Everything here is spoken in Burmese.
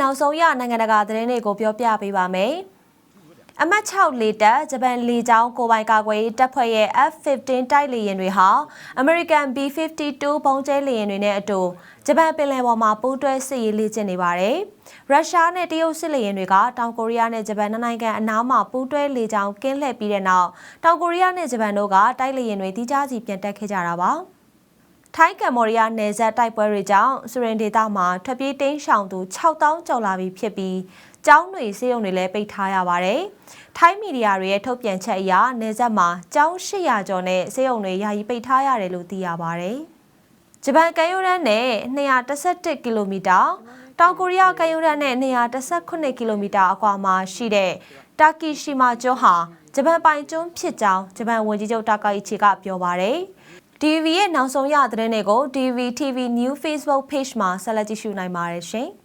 နောက်ဆုံးရနိုင်ငံတကာသတင်းတွေကိုပြောပြပေးပါမယ်။အမတ်6လေတပ်ဂျပန်လေကြောင်းကိုပိုင်ကာကွယ်ရေးတပ်ဖွဲ့ရဲ့ F-15 တိုက်လေယာဉ်တွေဟာ American B-52 ဘုံကျဲလေယာဉ်တွေနဲ့အတူဂျပန်ပင်လယ်ပေါ်မှာပူးတွဲစစ်ရေးလေ့ကျင့်နေပါတယ်။ရုရှားနဲ့တရုတ်စစ်လေယာဉ်တွေကတောင်ကိုရီးယားနဲ့ဂျပန်နှစ်နိုင်ငံအနားမှာပူးတွဲလေကြောင်းကင်းလှည့်ပြီးတဲ့နောက်တောင်ကိုရီးယားနဲ့ဂျပန်တို့ကတိုက်လေယာဉ်တွေတိကျစီပြန်တက်ခဲ့ကြတာပါ။ ထိုင်းကမ္ဘောဒီးယားနယ်စပ်တိုက်ပွဲတွေကြောင့်စရင်ဒေတာမှာထွက်ပြေးတိမ်းရှောင်သူ6000ကျော်လာပြီဖြစ်ပြီးကျောင်းတွေစေယုံတွေလည်းပိတ်ထားရပါတယ်။ထိုင်းမီဒီယာတွေရဲ့ထုတ်ပြန်ချက်အရနယ်စပ်မှာကျောင်း800ကျော်နဲ့စေယုံတွေယာယီပိတ်ထားရတယ်လို့သိရပါတယ်။ဂျပန်ကမ်းရိုးတန်းနဲ့211ကီလိုမီတာတောင်ကိုရီးယားကမ်းရိုးတန်းနဲ့218ကီလိုမီတာအကွာမှာရှိတဲ့တာကီရှိမာကျွန်းဟာဂျပန်ပိုင်ကျွန်းဖြစ်ကြောင်းဂျပန်ဝန်ကြီးချုပ်တာကာအီချီကပြောပါတယ်။ DV ရဲ့နောက်ဆုံးရသတင်းတွေကို DV TV New Facebook Page မှာဆက်လက်ကြည့်ရှုနိုင်ပါတယ်ရှင်။